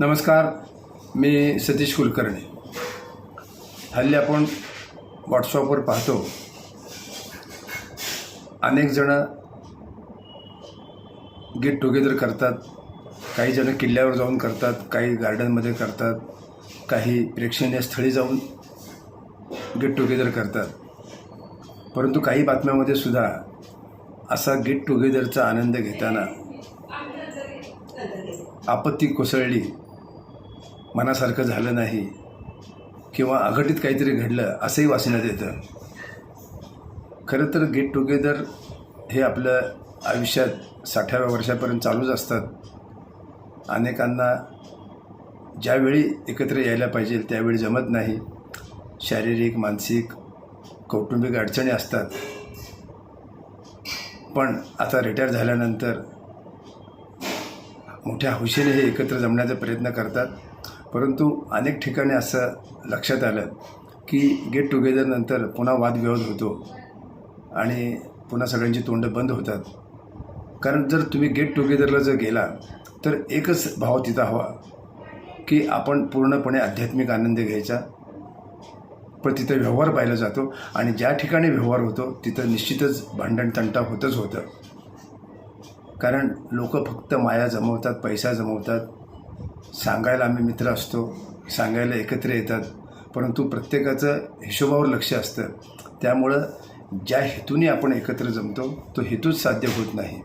नमस्कार मी सतीश कुलकर्णी. हल्ली आपण व्हॉट्सअपवर पाहतो अनेकजणं गेट टुगेदर करतात काही जणं किल्ल्यावर जाऊन करतात काही गार्डनमध्ये करतात काही प्रेक्षणीय स्थळी जाऊन गेट टुगेदर करतात. परंतु काही बातम्यामध्ये सुद्धा असा गेट टुगेदरचा आनंद घेताना आपत्ती कोसळली. मनासारखं झालं नाही किंवा अघटित काहीतरी घडलं असंही वाचण्यात येतं. खरं तर गेट टुगेदर हे आपल्या आयुष्यात साठाव्या वर्षापर्यंत चालूच असतात. अनेकांना ज्यावेळी एकत्र यायला पाहिजे त्यावेळी जमत नाही. शारीरिक मानसिक कौटुंबिक अडचणी असतात. पण आता रिटायर झाल्यानंतर मोठ्या हौशेने हे एकत्र जमण्याचा प्रयत्न करतात. परंतु अनेक ठिकाणी असं लक्षात आलं की गेट टुगेदरनंतर पुन्हा वादविवाद होतो आणि पुन्हा सगळ्यांची तोंड बंद होतात. कारण जर तुम्ही गेट टुगेदरला जर गेला तर एकच भाव तिथं हवा की आपण पूर्णपणे आध्यात्मिक आनंद घ्यायचा. पण तिथं व्यवहार पाहिला जातो आणि ज्या ठिकाणी व्यवहार होतो तिथं निश्चितच भांडण तंटा होतच होतं. कारण लोक फक्त माया जमवतात पैसा जमवतात सांगायला आम्ही मित्र असतो सांगायला एकत्र येतात. परंतु प्रत्येकाचं हिशोबावर लक्ष असतं. त्यामुळं ज्या हेतूने आपण एकत्र जमतो तो हेतूच साध्य होत नाही.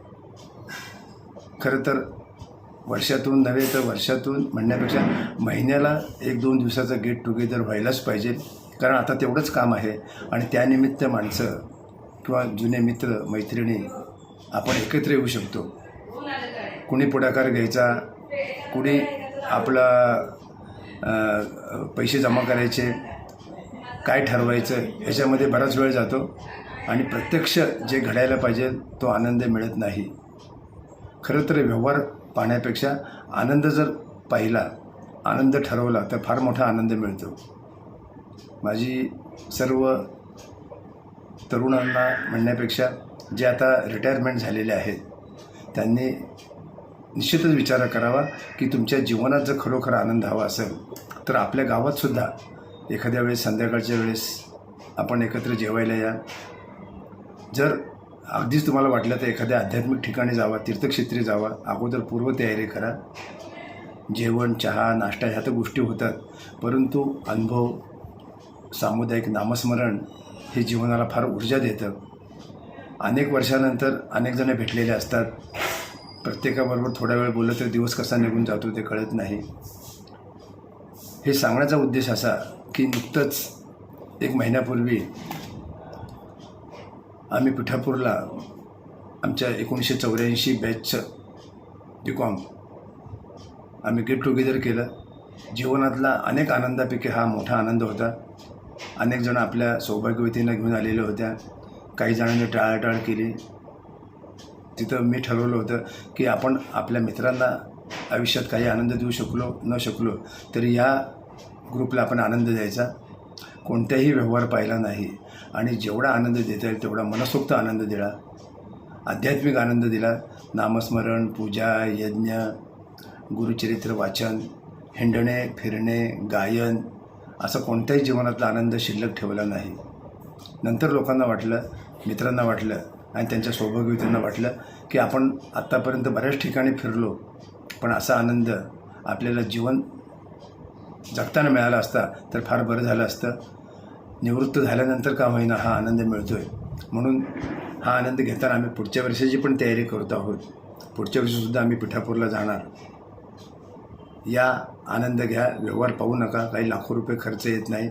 खरं तर वर्षातून नव्हे तर वर्षातून म्हणण्यापेक्षा महिन्याला एक दोन दिवसाचं गेट टुगेदर व्हायलाच पाहिजे. कारण आता तेवढंच काम आहे आणि त्यानिमित्त माणसं किंवा जुने मित्र मैत्रिणी आपण एकत्र येऊ शकतो. कुणी पुढाकार घ्यायचा कुणी आपला पैसे जमा करायचे काय ठरवायचं याच्यामध्ये बराच वेळ जातो. आणि प्रत्यक्ष जे घडायला पाहिजे तो आनंद मिळत नाही. खरं तर व्यवहार पाहण्यापेक्षा आनंद जर पाहिला आनंद ठरवला तर फार मोठा आनंद मिळतो. माझी सर्व तरुणांना म्हणण्यापेक्षा जे आता रिटायरमेंट झालेले आहेत त्यांनी निश्चितच विचार करावा की तुमच्या जीवनात जर खरोखर आनंद हवा असेल तर आपल्या गावातसुद्धा एखाद्या वेळेस संध्याकाळच्या वेळेस आपण एकत्र जेवायला या. जर अगदीच तुम्हाला वाटलं तर एखाद्या आध्यात्मिक ठिकाणी जावा तीर्थक्षेत्री जावा अगोदर पूर्वतयारी करा. जेवण चहा नाश्ता ह्या तर गोष्टी होतात परंतु अनुभव सामुदायिक नामस्मरण हे जीवनाला फार ऊर्जा देतं. अनेक वर्षानंतर अनेक जण भेटलेले असतात. प्रत्येकाबरोबर थोडा वेळ बोललं तर दिवस कसा निघून जातो ते कळत नाही. हे सांगण्याचा उद्देश असा की नुकतंच एक महिन्यापूर्वी आम्ही पिठापूरला आमच्या एकोणीसशे चौऱ्याऐंशी बॅचचं बी कॉम आम्ही गेट टुगेदर केलं. जीवनातला अनेक आनंदापैकी हा मोठा आनंद होता. अनेक जण आपल्या सौभाग्यवतींना घेऊन आलेल्या होत्या. काही जणांनी टाळाटाळ केली. तिथं मी ठरवलं होतं की आपण आपल्या मित्रांना आयुष्यात काही आनंद देऊ शकलो न शकलो तरी या ग्रुपला आपण आनंद द्यायचा. कोणत्याही व्यवहार पाहिला नाही. आणि जेवढा आनंद देता येईल तेवढा मनसोक्त आनंद दिला. आध्यात्मिक आनंद दिला. नामस्मरण पूजा यज्ञ गुरुचरित्र वाचन हिंडणे फिरणे गायन असं कोणत्याही जीवनातला आनंद शिल्लक ठेवला नाही. नंतर लोकांना वाटलं मित्रांना वाटलं आणि त्यांच्या सौभाग्यवतींना वाटलं की आपण आत्तापर्यंत बऱ्याच ठिकाणी फिरलो पण असा आनंद आपल्याला जीवन जगताना मिळाला असता तर फार बरं झालं असतं. निवृत्त झाल्यानंतर का होईना हा आनंद मिळतो आहे म्हणून हा आनंद घेताना आम्ही पुढच्या वर्षाची पण तयारी करत आहोत. पुढच्या वर्षीसुद्धा आम्ही पिठापूरला जाणार. या आनंद घ्या व्यवहार पाहू नका काही लाखो रुपये खर्च येत नाही.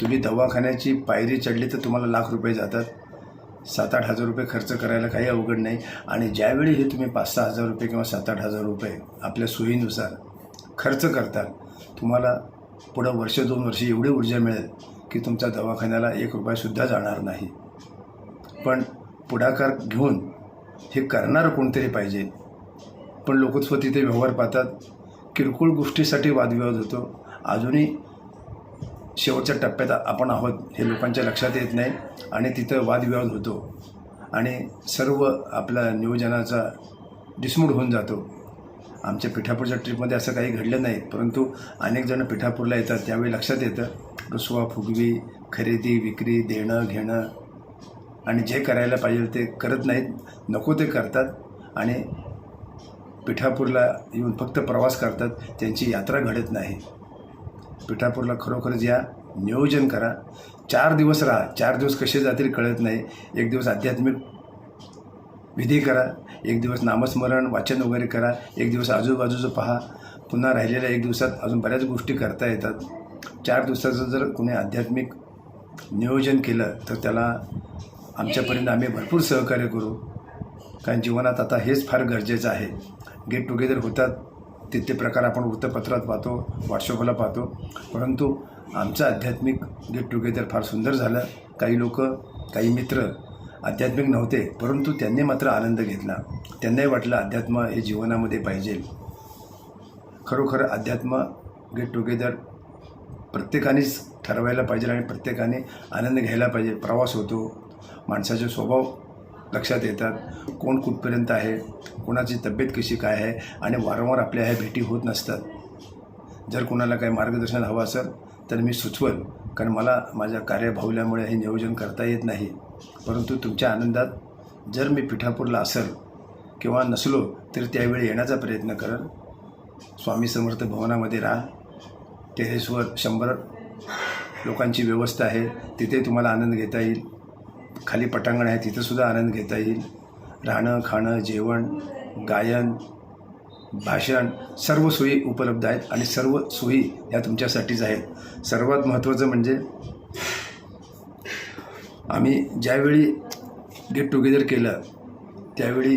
तुम्ही दवाखान्याची पायरी चढली तर तुम्हाला लाख रुपये जातात. सात आठ हजार रुपये खर्च करायला काही अवघड नाही. आणि ज्यावेळी हे तुम्ही पाच सहा हजार रुपये किंवा सात आठ हजार रुपये आपल्या सोयीनुसार खर्च करताल तुम्हाला पुढं वर्ष दोन वर्ष एवढी ऊर्जा मिळेल की तुमच्या दवाखान्याला एक रुपयासुद्धा जाणार नाही. पण पुढाकार घेऊन हे करणारं कोणतरी पाहिजे. पण लोकत्व तिथे ते व्यवहार पाहतात. किरकोळ गोष्टीसाठी वादविवाद होतो. अजूनही शेवटच्या टप्प्यात आपण आहोत हे लोकांच्या लक्षात येत नाही आणि तिथं वादविवाद होतो आणि सर्व आपला नियोजनाचा डिसमूड होऊन जातो. आमच्या पिठापूरच्या ट्रीपमध्ये असं काही घडलं नाही परंतु अनेक जण पिठापूरला येतात त्यावेळी लक्षात येतं रुसवा फुगवी खरेदी विक्री देणं घेणं आणि जे करायला पाहिजे ते करत नाहीत नको ते करतात आणि पिठापूरला येऊन फक्त प्रवास करतात त्यांची यात्रा घडत नाही. पिठापूरला खरोखरच या नियोजन करा. चार दिवस राहा. चार दिवस कसे जातील कळत नाही. एक दिवस आध्यात्मिक विधी करा. एक दिवस नामस्मरण वाचन वगैरे करा. एक दिवस आजूबाजूचं पहा. पुन्हा राहिलेल्या एक दिवसात अजून बऱ्याच गोष्टी करता येतात. चार दिवसाचं जर कोणी आध्यात्मिक नियोजन केलं तर त्याला आमच्यापर्यंत आम्ही भरपूर सहकार्य करू. कारण जीवनात आता हेच फार गरजेचं आहे. गेट टुगेदर होतात. ते ते प्रकार आपण वृत्तपत्रात पाहतो व्हॉट्सअपला पाहतो. परंतु आमचं आध्यात्मिक गेट टुगेदर फार सुंदर झालं. काही लोक काही मित्र आध्यात्मिक नव्हते परंतु त्यांनी मात्र आनंद घेतला. त्यांनाही वाटलं अध्यात्म हे जीवनामध्ये पाहिजे. खरोखर अध्यात्म गेट टुगेदर प्रत्येकानेच ठरवायला पाहिजे आणि प्रत्येकाने आनंद घ्यायला पाहिजे. प्रवास होतो. माणसाचा स्वभाव लक्षात येतात कोण कुठपर्यंत आहे कोणाची तब्येत कशी काय आहे आणि वारंवार आपल्या ह्या भेटी होत नसतात. जर कोणाला काही मार्गदर्शन हवं असेल तर मी सुचवल कारण मला माझ्या कार्यभावल्यामुळे हे नियोजन करता येत नाही. परंतु तुमच्या आनंदात जर मी पिठापूरला असेल किंवा नसलो तर त्यावेळी येण्याचा प्रयत्न करेन स्वामी समर्थ भवनामध्ये राहा. टेरेसवर शंभर लोकांची व्यवस्था आहे. तिथे तुम्हाला आनंद घेता येईल. खाली पटांगण आहे तिथंसुद्धा आनंद घेता येईल. राहणं खाणं जेवण गायन भाषण सर्व सोयी उपलब्ध आहेत आणि सर्व सोयी ह्या तुमच्यासाठीच आहेत. सर्वात महत्त्वाचं म्हणजे आम्ही ज्यावेळी गेट टुगेदर केलं त्यावेळी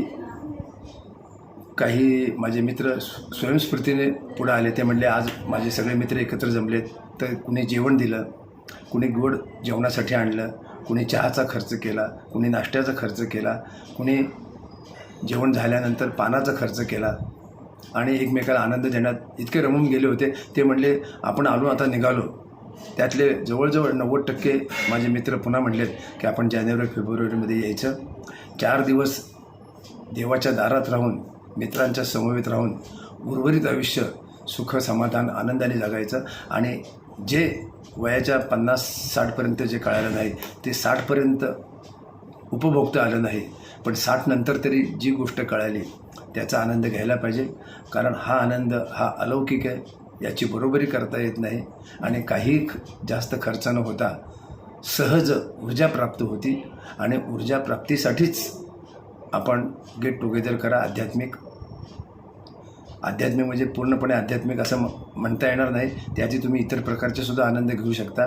काही माझे मित्र स्वयंस्फूर्तीने पुढं आले. ते म्हणले आज माझे सगळे मित्र एकत्र जमलेत. तर कुणी जेवण दिलं कुणी गोड जेवणासाठी आणलं कुणी चहाचा खर्च केला कुणी नाश्त्याचा खर्च केला कुणी जेवण झाल्यानंतर पानाचा खर्च केला आणि एकमेकाला आनंद देण्यात इतके रमून गेले होते. ते म्हणले आपण आलो आता निघालो. त्यातले जवळजवळ नव्वद टक्के माझे मित्र पुन्हा म्हणलेत की आपण जानेवारी फेब्रुवारीमध्ये यायचं. चार दिवस देवाच्या दारात राहून मित्रांच्या समवेत राहून उर्वरित आयुष्य सुख समाधान आनंदाने जगायचं आणि जे वयाच्या पन्नास साठपर्यंत जे कळालं नाही ते साठपर्यंत उपभोगता आलं नाही पण साठ नंतर तरी जी गोष्ट कळाली त्याचा आनंद घ्यायला पाहिजे. कारण हा आनंद हा अलौकिक आहे याची बरोबरी करता येत नाही. आणि काही ख- जास्त खर्च न होता सहज ऊर्जा प्राप्त होती. आणि ऊर्जा प्राप्तीसाठीच आपण गेट टुगेदर करा आध्यात्मिक आध्यात्मिक म्हणजे पूर्णपणे आध्यात्मिक असं म्हणता येणार नाही. त्याची तुम्ही इतर प्रकारचे सुद्धा आनंद घेऊ शकता.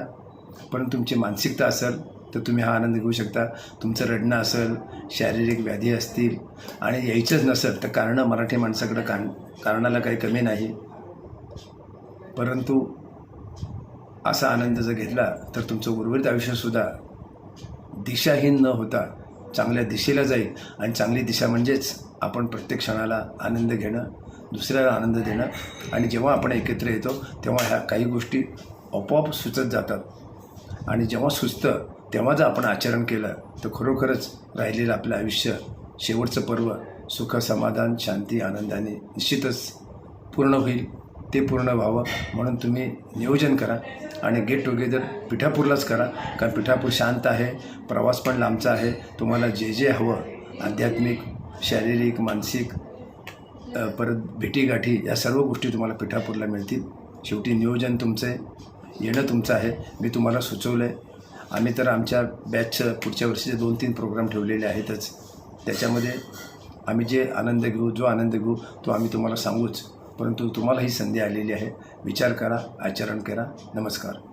पण तुमची मानसिकता असेल तर तुम्ही हा आनंद घेऊ शकता. तुमचं रडणं असेल शारीरिक व्याधी असतील आणि यायचंच नसेल तर कारणं मराठी माणसाकडं कारण कारणाला काही कमी नाही. परंतु असा आनंद जर घेतला तर तुमचं उर्वरित आयुष्यसुद्धा दिशाहीन न होता चांगल्या दिशेला जाईल. आणि चांगली दिशा म्हणजेच आपण प्रत्येक क्षणाला आनंद घेणं दुसऱ्याला आनंद देणं आणि जेव्हा आपण एकत्र येतो तेव्हा ह्या काही गोष्टी आपोआप सुचत जातात. आणि जेव्हा सुचतं तेव्हा जर आपण आचरण केलं तर खरोखरच राहिलेलं आपलं आयुष्य शेवटचं पर्व सुख समाधान शांती आनंदाने निश्चितच पूर्ण होईल. ते पूर्ण व्हावं म्हणून तुम्ही नियोजन करा आणि गेट टुगेदर पिठापूरलाच करा. कारण पिठापूर शांत आहे प्रवास पण लांबचा आहे. तुम्हाला जे जे हवं आध्यात्मिक शारीरिक मानसिक परत भेटीगाठी या सर्व गोष्टी तुम्हाला पिठापूरला मिळतील. शेवटी नियोजन तुमचं आहे येणं तुमचं आहे. मी तुम्हाला सुचवलं आहे आम्ही तर आमच्या बॅचचं पुढच्या वर्षीचे दोन तीन प्रोग्राम ठेवलेले आहेतच त्याच्यामध्ये आम्ही जे आनंद घेऊ जो आनंद घेऊ तो आम्ही तुम्हाला सांगूच. परंतु तुम्हाला ही संधी आलेली आहे. विचार करा आचरण करा. नमस्कार.